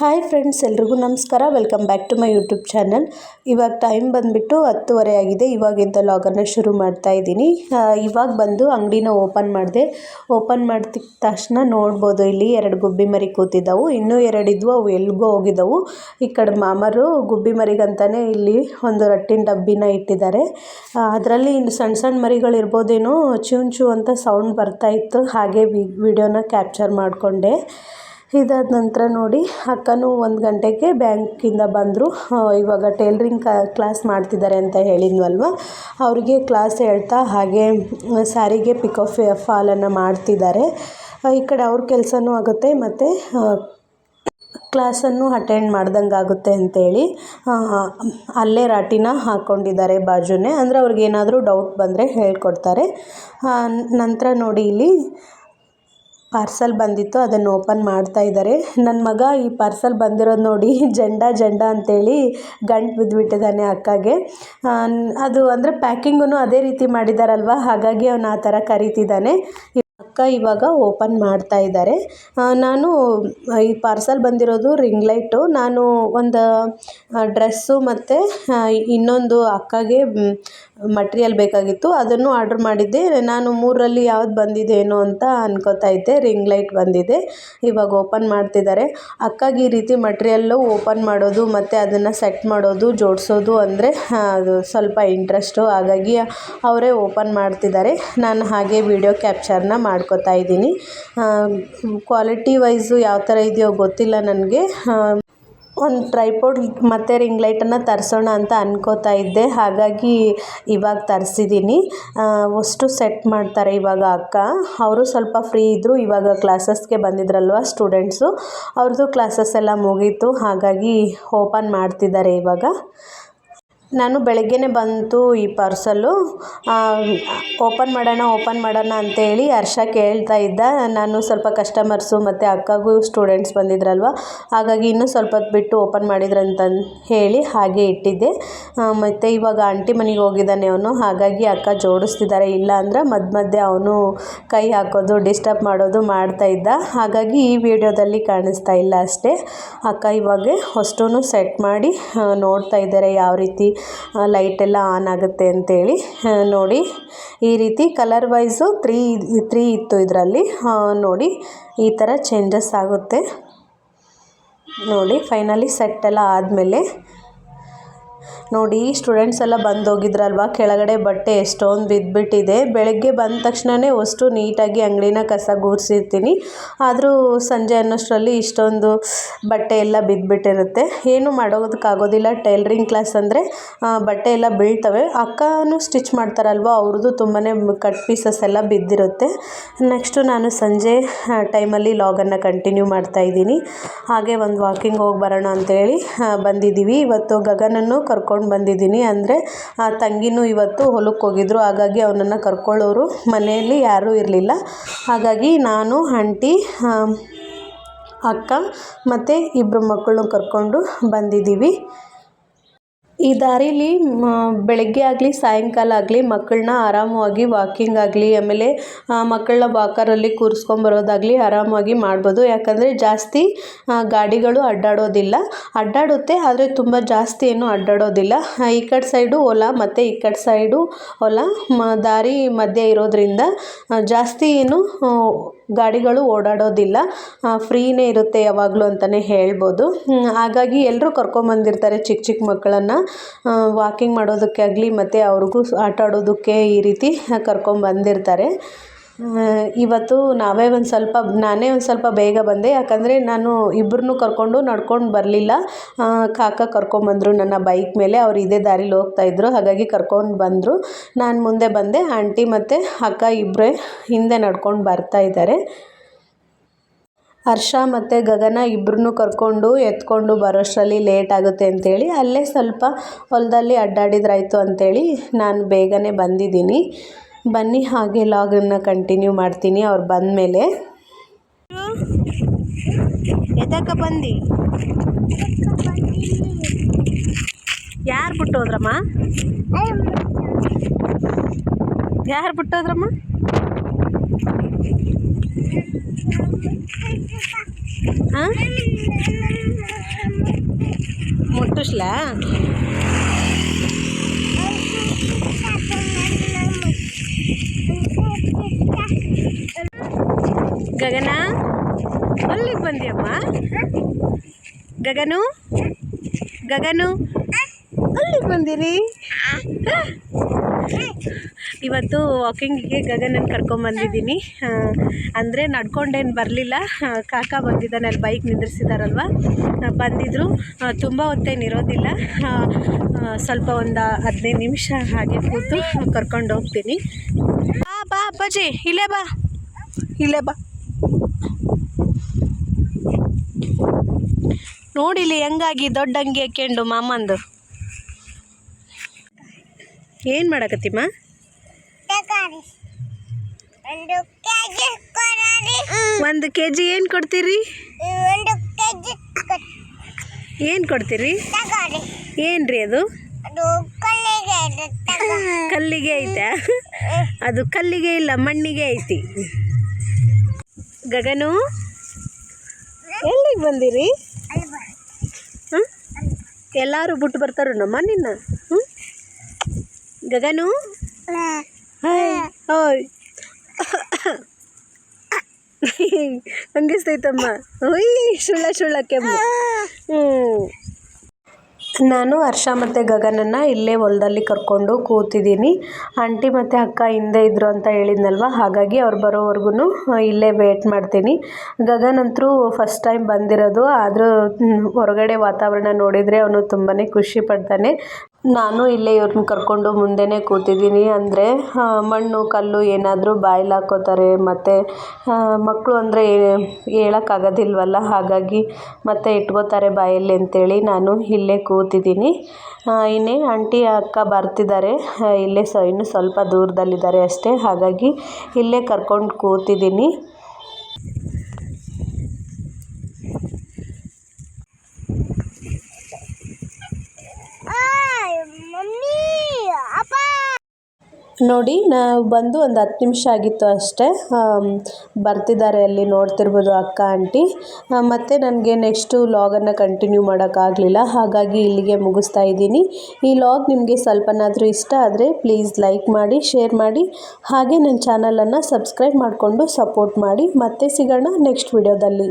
Hi friends ಎಲ್ರಿಗೂ ನಮಸ್ಕಾರ. Welcome back to my YouTube channel ಇವಾಗ ಟೈಮ್ ಬಂದುಬಿಟ್ಟು ಹತ್ತುವರೆ ಆಗಿದೆ. ಇವಾಗಿಂದ ಲಾಗನ್ನು ಶುರು ಮಾಡ್ತಾ ಇದ್ದೀನಿ. ಇವಾಗ ಬಂದು ಅಂಗಡಿನ ಓಪನ್ ಮಾಡಿದೆ. ಓಪನ್ ಮಾಡ್ತಿದ್ದ ತಕ್ಷಣ ನೋಡ್ಬೋದು, ಇಲ್ಲಿ ಎರಡು ಗುಬ್ಬಿ ಮರಿ ಕೂತಿದ್ದವು. ಇನ್ನೂ ಎರಡಿದ್ವು ಅವು ಎಲ್ಗೋ ಹೋಗಿದ್ದವು. ಈ ಕಡೆ ಮಾಮರು ಗುಬ್ಬಿ ಮರಿಗಂತಾನೆ ಇಲ್ಲಿ ಒಂದು ರಟ್ಟಿನ ಡಬ್ಬಿನ ಇಟ್ಟಿದ್ದಾರೆ. ಅದರಲ್ಲಿ ಸಣ್ಣ ಸಣ್ಣ ಮರಿಗಳು ಇರ್ಬೋದೇನೋ ಚೂನ್ ಚೂ ಅಂತ ಸೌಂಡ್ ಬರ್ತಾ ಇತ್ತು. ಹಾಗೆ ವಿಡಿಯೋನ ಕ್ಯಾಪ್ಚರ್ ಮಾಡಿಕೊಂಡೆ. ಇದಾದ ನಂತರ ನೋಡಿ, ಅಕ್ಕನೂ ಒಂದು ಗಂಟೆಗೆ ಬ್ಯಾಂಕಿಂದ ಬಂದರು. ಇವಾಗ ಟೇಲ್ರಿಂಗ್ ಕ್ಲಾಸ್ ಮಾಡ್ತಿದ್ದಾರೆ ಅಂತ ಹೇಳಿದ್ವಲ್ವ ಅವರಿಗೆ ಕ್ಲಾಸ್ ಹೇಳ್ತಾ ಹಾಗೆ ಸ್ಯಾರಿಗೆ ಪಿಕೋ ಫಾಲನ್ನು ಮಾಡ್ತಿದ್ದಾರೆ. ಈ ಕಡೆ ಅವ್ರ ಕೆಲಸನೂ ಆಗುತ್ತೆ ಮತ್ತು ಕ್ಲಾಸನ್ನು ಅಟೆಂಡ್ ಮಾಡ್ದಂಗೆ ಆಗುತ್ತೆ ಅಂತೇಳಿ ಅಲ್ಲೇ ರಾಟಿನ ಹಾಕ್ಕೊಂಡಿದ್ದಾರೆ ಬಾಜುನೇ. ಅಂದರೆ ಅವ್ರಿಗೇನಾದರೂ ಡೌಟ್ ಬಂದರೆ ಹೇಳ್ಕೊಡ್ತಾರೆ. ನಂತರ ನೋಡಿ ಇಲ್ಲಿ ಪಾರ್ಸಲ್ ಬಂದಿತ್ತು, ಅದನ್ನು ಓಪನ್ ಮಾಡ್ತಾ ಇದ್ದಾರೆ ನನ್ನ ಮಗ ಈ ಪಾರ್ಸಲ್ ಬಂದಿರೋದು ನೋಡಿ ಜಂಡ ಜಂಡ ಅಂತೇಳಿ ಗಂಟು ಬಿದ್ದುಬಿಟ್ಟಿದ್ದಾನೆ ಅಕ್ಕಗೆ. ಅದು ಅಂದರೆ ಪ್ಯಾಕಿಂಗೂ ಅದೇ ರೀತಿ ಮಾಡಿದ್ದಾರಲ್ವ ಹಾಗಾಗಿ ಅವನು ಆ ಥರ ಕರೀತಿದ್ದಾನೆ ಅಕ್ಕ ಇವಾಗ ಓಪನ್ ಮಾಡ್ತಾ ಇದ್ದಾರೆ. ನಾನು ಈ ಪಾರ್ಸಲ್ ಬಂದಿರೋದು ರಿಂಗ್ ಲೈಟು ನಾನು ಒಂದು ಡ್ರೆಸ್ಸು ಮತ್ತು ಇನ್ನೊಂದು ಅಕ್ಕಗೆ ಮಟ್ರಿಯಲ್ ಬೇಕಾಗಿತ್ತು. ಅದನ್ನು ಆರ್ಡ್ರ್ ಮಾಡಿದ್ದೆ. ನಾನು ಮೂರರಲ್ಲಿ ಯಾವ್ದು ಬಂದಿದೆ ಏನೋ ಅಂತ ಅನ್ಕೋತಾ ಇದ್ದೆ. ರಿಂಗ್ ಲೈಟ್ ಬಂದಿದೆ. ಇವಾಗ ಓಪನ್ ಮಾಡ್ತಿದ್ದಾರೆ. ಅಕ್ಕಗೆ ಈ ರೀತಿ ಮಟ್ರಿಯಲ್ಲು ಓಪನ್ ಮಾಡೋದು ಮತ್ತು ಅದನ್ನು ಸೆಟ್ ಮಾಡೋದು, ಜೋಡಿಸೋದು ಅಂದರೆ ಅದು ಸ್ವಲ್ಪ ಇಂಟ್ರೆಸ್ಟು ಹಾಗಾಗಿ ಅವರೇ ಓಪನ್ ಮಾಡ್ತಿದ್ದಾರೆ. ನಾನು ಹಾಗೆ ವಿಡಿಯೋ ಕ್ಯಾಪ್ಚರ್ನ ಮಾಡ್ಕೋತಾ ಇದ್ದೀನಿ. ಕ್ವಾಲಿಟಿ ವೈಸು ಯಾವ ಥರ ಇದೆಯೋ ಗೊತ್ತಿಲ್ಲ ನನಗೆ. ಒಂದು ಟ್ರೈಪೋಡ್ ಮತ್ತು ರಿಂಗ್ ಲೈಟನ್ನು ತರಿಸೋಣ ಅಂತ ಅನ್ಕೋತಾ ಇದ್ದೆ. ಹಾಗಾಗಿ ಇವಾಗ ತರಿಸಿದ್ದೀನಿ ಅಷ್ಟು ಸೆಟ್ ಮಾಡ್ತಾರೆ ಇವಾಗ ಅಕ್ಕ. ಅವರು ಸ್ವಲ್ಪ ಫ್ರೀ ಇದ್ದರು ಇವಾಗ ಕ್ಲಾಸಸ್ಗೆ ಬಂದಿದ್ರಲ್ವ ಸ್ಟೂಡೆಂಟ್ಸು ಅವ್ರದ್ದು ಕ್ಲಾಸಸ್ ಎಲ್ಲ ಮುಗೀತು. ಹಾಗಾಗಿ ಓಪನ್ ಮಾಡ್ತಿದ್ದಾರೆ ಇವಾಗ. ನಾನು ಬೆಳಗ್ಗೆಯೇ ಬಂತು ಈ ಪಾರ್ಸಲ್ಲು ಓಪನ್ ಮಾಡೋಣ ಓಪನ್ ಮಾಡೋಣ ಅಂತೇಳಿ ಹರ್ಷ ಕೇಳ್ತಾ ಇದ್ದ. ನಾನು ಸ್ವಲ್ಪ ಕಸ್ಟಮರ್ಸು ಮತ್ತು ಅಕ್ಕಗೂ ಸ್ಟೂಡೆಂಟ್ಸ್ ಬಂದಿದ್ರಲ್ವ? ಹಾಗಾಗಿ ಇನ್ನೂ ಸ್ವಲ್ಪ ಹೊತ್ತು ಬಿಟ್ಟು ಓಪನ್ ಮಾಡಿದ್ರಂತ ಹೇಳಿ ಹಾಗೆ ಇಟ್ಟಿದ್ದೆ. ಮತ್ತು ಇವಾಗ ಆಂಟಿ ಮನೆಗೆ ಹೋಗಿದ್ದಾನೆ ಅವನು. ಹಾಗಾಗಿ ಅಕ್ಕ ಜೋಡಿಸ್ತಿದ್ದಾರೆ ಇಲ್ಲ ಅಂದ್ರೆ ಮಧ್ಯ ಮಧ್ಯೆ ಅವನು ಕೈ ಹಾಕೋದು ಡಿಸ್ಟರ್ಬ್ ಮಾಡೋದು ಮಾಡ್ತಾ ಇದ್ದ. ಹಾಗಾಗಿ ಈ ವಿಡಿಯೋದಲ್ಲಿ ಕಾಣಿಸ್ತಾ ಇಲ್ಲ ಅಷ್ಟೇ. ಅಕ್ಕ ಇವಾಗ ಅಷ್ಟೂ ಸೆಟ್ ಮಾಡಿ ನೋಡ್ತಾ ಇದ್ದಾರೆ ಯಾವ ರೀತಿ ಲೈಟೆಲ್ಲ ಆನ್ ಆಗುತ್ತೆ ಅಂತೇಳಿ ನೋಡಿ. ಈ ರೀತಿ ಕಲರ್ ವೈಸು ತ್ರೀ ತ್ರೀ ಇತ್ತು ಇದರಲ್ಲಿ. ನೋಡಿ, ಈ ಥರ ಚೇಂಜಸ್ ಆಗುತ್ತೆ. ನೋಡಿ ಫೈನಲಿ ಸೆಟ್ಟೆಲ್ಲ ಆದಮೇಲೆ ನೋಡಿ ಸ್ಟೂಡೆಂಟ್ಸ್ ಎಲ್ಲ ಬಂದು ಹೋಗಿದ್ರಲ್ವ ಕೆಳಗಡೆ ಬಟ್ಟೆ ಎಷ್ಟೊಂದು ಬಿದ್ದುಬಿಟ್ಟಿದೆ ಬೆಳಗ್ಗೆ ಬಂದ ತಕ್ಷಣವೇ ಅಷ್ಟು ನೀಟಾಗಿ ಅಂಗಡಿನ ಕಸ ಗುಡಿಸಿರ್ತೀನಿ ಆದರೂ ಸಂಜೆ ಅನ್ನೋಷ್ಟರಲ್ಲಿ ಇಷ್ಟೊಂದು ಬಟ್ಟೆ ಎಲ್ಲ ಬಿದ್ದುಬಿಟ್ಟಿರುತ್ತೆ ಏನು ಮಾಡೋದಕ್ಕಾಗೋದಿಲ್ಲ. ಟೈಲರಿಂಗ್ ಕ್ಲಾಸ್ ಅಂದರೆ ಬಟ್ಟೆ ಎಲ್ಲ ಬೀಳ್ತವೆ. ಅಕ್ಕನೂ ಸ್ಟಿಚ್ ಮಾಡ್ತಾರಲ್ವ? ಅವ್ರದ್ದು ತುಂಬಾ ಕಟ್ ಪೀಸಸ್ ಎಲ್ಲ ಬಿದ್ದಿರುತ್ತೆ. ನೆಕ್ಸ್ಟು ನಾನು ಸಂಜೆ ಟೈಮಲ್ಲಿ ಲಾಗನ್ನು ಕಂಟಿನ್ಯೂ ಮಾಡ್ತಾಯಿದ್ದೀನಿ ಹಾಗೆ ಒಂದು ವಾಕಿಂಗ್ ಹೋಗಿ ಬರೋಣ ಅಂತೇಳಿ ಬಂದಿದ್ದೀವಿ. ಇವತ್ತು ಗಗನನ್ನು ಕರ್ಕೊಂಡು ಕರ್ಕೊಂಡು ಬಂದಿದ್ದೀನಿ ಅಂದರೆ, ಆ ತಂಗಿನೂ ಇವತ್ತು ಹೊಲಕ್ಕೆ ಹೋಗಿದ್ರು. ಹಾಗಾಗಿ ಅವನನ್ನು ಕರ್ಕೊಳ್ಳೋರು ಮನೆಯಲ್ಲಿ ಯಾರೂ ಇರಲಿಲ್ಲ. ಹಾಗಾಗಿ ನಾನು, ಆಂಟಿ ಅಕ್ಕ ಮತ್ತು ಇಬ್ಬರು ಮಕ್ಕಳನ್ನು ಕರ್ಕೊಂಡು ಬಂದಿದ್ದೀವಿ. ಈ ದಾರೀಲಿ ಬೆಳಗ್ಗೆ ಆಗಲಿ, ಸಾಯಂಕಾಲ ಆಗಲಿ, ಮಕ್ಕಳನ್ನ ಆರಾಮವಾಗಿ ವಾಕಿಂಗ್ ಆಗಲಿ, ಆಮೇಲೆ ಮಕ್ಕಳನ್ನ ವಾಕರಲ್ಲಿ ಕೂರಿಸ್ಕೊಂಬರೋದಾಗಲಿ ಆರಾಮಾಗಿ ಮಾಡ್ಬೋದು. ಯಾಕಂದರೆ ಜಾಸ್ತಿ ಗಾಡಿಗಳು ಅಡ್ಡಾಡೋದಿಲ್ಲ. ಅಡ್ಡಾಡುತ್ತೆ, ಆದರೆ ತುಂಬ ಜಾಸ್ತಿ ಏನು ಅಡ್ಡಾಡೋದಿಲ್ಲ. ಈ ಕಡೆ ಸೈಡು ಹೊಲ ಮತ್ತು ಈ ಕಡೆ ಸೈಡು ಹೊಲ ಮ, ದಾರಿ ಮಧ್ಯೆ ಇರೋದರಿಂದ ಜಾಸ್ತಿ ಏನು ಗಾಡಿಗಳು ಓಡಾಡೋದಿಲ್ಲ. ಫ್ರೀನೇ ಇರುತ್ತೆ ಯಾವಾಗಲೂ ಅಂತಲೇ ಹೇಳ್ಬೋದು. ಹಾಗಾಗಿ ಎಲ್ಲರೂ ಕರ್ಕೊಂಬಂದಿರ್ತಾರೆ ಚಿಕ್ಕ ಚಿಕ್ಕ ಮಕ್ಕಳನ್ನು. ವಾಕಿಂಗ್ ಮಾಡೋದಕ್ಕೆ ಆಗಲಿ ಮತ್ತು ಅವ್ರಿಗೂ ಆಟ ಆಡೋದಕ್ಕೆ ಈ ರೀತಿ ಕರ್ಕೊಂಬಂದಿರ್ತಾರೆ ಇವತ್ತು ನಾವೇ ಒಂದು ಸ್ವಲ್ಪ, ನಾನೇ ಒಂದು ಸ್ವಲ್ಪ ಬೇಗ ಬಂದೆ. ಯಾಕಂದರೆ ನಾನು ಇಬ್ಬರನ್ನೂ ಕರ್ಕೊಂಡು ನಡ್ಕೊಂಡು ಬರಲಿಲ್ಲ. ಕಾಕ ಕರ್ಕೊಂಬಂದರು ನನ್ನ ಬೈಕ್ ಮೇಲೆ. ಅವ್ರು ಇದೇ ದಾರಿಲಿ ಹೋಗ್ತಾಯಿದ್ರು ಹಾಗಾಗಿ ಕರ್ಕೊಂಡು ಬಂದರು. ನಾನು ಮುಂದೆ ಬಂದೆ. ಆಂಟಿ ಮತ್ತು ಅಕ್ಕ ಇಬ್ಬರೇ ಹಿಂದೆ ನಡ್ಕೊಂಡು ಬರ್ತಾ ಇದ್ದಾರೆ. ಹರ್ಷ ಮತ್ತು ಗಗನ ಇಬ್ಬರನ್ನೂ ಕರ್ಕೊಂಡು ಎತ್ಕೊಂಡು ಬರೋಷ್ಟರಲ್ಲಿ ಲೇಟ್ ಆಗುತ್ತೆ ಅಂತೇಳಿ ಅಲ್ಲೇ ಸ್ವಲ್ಪ ಹೊಲದಲ್ಲಿ ಅಡ್ಡಾಡಿದ್ರಾಯ್ತು ಅಂತೇಳಿ ನಾನು ಬೇಗನೆ ಬಂದಿದ್ದೀನಿ. ಬನ್ನಿ ಹಾಗೆ ಲಾಗನ್ನು ಕಂಟಿನ್ಯೂ ಮಾಡ್ತೀನಿ ಅವ್ರು ಬಂದಮೇಲೆ. ಎದಕ್ಕೆ ಬಂದಿ? ಯಾರು ಬಿಟ್ಟೋದ್ರಮ್ಮ? ಯಾರು ಬಿಟ್ಟೋದ್ರಮ್ಮ? ಹಾಂ ತುಷ್ಲಾ ಗಗನ ಅಲ್ಲಿಗೆ ಬಂದಿಯಮ್ಮ ಗಗನು ಗಗನು ಅಲ್ಲಿಗೆ ಬಂದಿರಿ? ಇವತ್ತು ವಾಕಿಂಗಿಗೆ ಗಗನನ್ನು ಕರ್ಕೊಂಬಂದಿದ್ದೀನಿ ಅಂದರೆ ನಡ್ಕೊಂಡೇನು ಬರಲಿಲ್ಲ. ಕಾಕ ಬಂದಿದ್ದಾನೆ ಅಲ್ಲಿ ಬೈಕ್ ನಿಂದ್ರಿಸಿದಾರಲ್ವ? ಬಂದಿದ್ದರು ತುಂಬ ಹೊತ್ತೇನು ಇರೋದಿಲ್ಲ. ಸ್ವಲ್ಪ ಒಂದು ಹದಿನೈದು ನಿಮಿಷ ಹಾಗೆ ಕೂತು ಕರ್ಕೊಂಡು ಹೋಗ್ತೀನಿ. ಬಾ ಬಾ ಅಪ್ಪಾಜಿ ಇಲ್ಲೇ ಬಾ. ಇಲ್ಲೇ ಬಾ. ನೋಡಿಲಿ ಹೆಂಗಾಗಿ ದೊಡ್ಡ ಅಂಗಿ ಹಾಕ್ಯಂಡು ಮಾಮಂದು. ಏನು ಮಾಡಕತ್ತಿಮ್ಮ ಒಂದು ಕೆ ಜಿ ಏನು ಕೊಡ್ತೀರಿ? ಏನ್ ಕೊಡ್ತೀರಿ? ಏನ್ರಿ ಏನು ರೀ ಅದು ಕಲ್ಲಿಗೆ ಐತಾ? ಅದು ಕಲ್ಲಿಗೆ ಇಲ್ಲ ಮಣ್ಣಿಗೆ ಐತಿ. ಗಗನು ಎಲ್ಲಿಗೆ ಬಂದಿರಿ? ಎಲ್ಲರೂ ಬಿಟ್ಟು ಬರ್ತಾರ ನಮ್ಮ ನಿನ್ನ? ಗಗನು? ಹಂಗಿಸ್ತೈತಮ್ಮ ಹುಯ್ ಸುಳ್ಳ ಸುಳ್ಳ ಕೆಮ್ಮು. ಹ್ಞೂ ನಾನು ಹರ್ಷ ಮತ್ತು ಗಗನನ್ನು ಇಲ್ಲೇ ಹೊಲದಲ್ಲಿ ಕರ್ಕೊಂಡು ಕೂತಿದ್ದೀನಿ. ಆಂಟಿ ಮತ್ತು ಅಕ್ಕ ಹಿಂದೆ ಇದ್ದರು ಅಂತ ಹೇಳಿದ್ನಲ್ವ? ಹಾಗಾಗಿ ಅವ್ರು ಬರೋವರೆಗೂ ಇಲ್ಲೇ ವೇಟ್ ಮಾಡ್ತೀನಿ. ಗಗನ್ ಅಂತರೂ ಫಸ್ಟ್ ಟೈಮ್ ಬಂದಿರೋದು. ಆದರೂ ಹೊರಗಡೆ ವಾತಾವರಣ ನೋಡಿದರೆ ಅವನು ತುಂಬಾ ಖುಷಿ ಪಡ್ತಾನೆ. ನಾನು ಇಲ್ಲೇ ಇವ್ರನ್ನ ಕರ್ಕೊಂಡು ಮುಂದೆಯೇ ಕೂತಿದ್ದೀನಿ. ಅಂದರೆ ಮಣ್ಣು, ಕಲ್ಲು ಏನಾದರೂ ಬಾಯಲ್ಲಿ ಹಾಕ್ಕೋತಾರೆ ಮತ್ತು ಮಕ್ಕಳು ಅಂದರೆ ಹೇಳೋಕ್ಕಾಗೋದಿಲ್ವಲ್ಲ? ಹಾಗಾಗಿ ಮತ್ತೆ ಇಟ್ಕೋತಾರೆ ಬಾಯಲ್ಲಿ ಅಂತೇಳಿ ನಾನು ಇಲ್ಲೇ ಕೂತಿದ್ದೀನಿ. ಇನ್ನೇ ಆಂಟಿ, ಅಕ್ಕ ಬರ್ತಿದ್ದಾರೆ. ಇಲ್ಲೇ ಸ, ಇನ್ನು ಸ್ವಲ್ಪ ದೂರದಲ್ಲಿದ್ದಾರೆ ಅಷ್ಟೇ. ಹಾಗಾಗಿ ಇಲ್ಲೇ ಕರ್ಕೊಂಡು ಕೂತಿದ್ದೀನಿ. ನೋಡಿ, ನಾವು ಬಂದು ಒಂದು ಹತ್ತು ನಿಮಿಷ ಆಗಿತ್ತು ಅಷ್ಟೇ. ಬರ್ತಿದ್ದಾರೆ ಅಲ್ಲಿ, ನೋಡ್ತಿರ್ಬೋದು ಅಕ್ಕ, ಆಂಟಿ. ಮತ್ತೆ ನನಗೆ ನೆಕ್ಸ್ಟು ಲಾಗನ್ನು ಕಂಟಿನ್ಯೂ ಮಾಡೋಕ್ಕಾಗಲಿಲ್ಲ. ಹಾಗಾಗಿ ಇಲ್ಲಿಗೆ ಮುಗಿಸ್ತಾ ಇದ್ದೀನಿ. ಈ ಲಾಗ್ ನಿಮಗೆ ಸ್ವಲ್ಪನಾದರೂ ಇಷ್ಟ ಆದರೆ ಪ್ಲೀಸ್ ಲೈಕ್ ಮಾಡಿ, ಶೇರ್ ಮಾಡಿ. ಹಾಗೆ ನನ್ನ ಚಾನಲನ್ನು ಸಬ್ಸ್ಕ್ರೈಬ್ ಮಾಡಿಕೊಂಡು ಸಪೋರ್ಟ್ ಮಾಡಿ. ಮತ್ತೆ ಸಿಗೋಣ ನೆಕ್ಸ್ಟ್ ವಿಡಿಯೋದಲ್ಲಿ.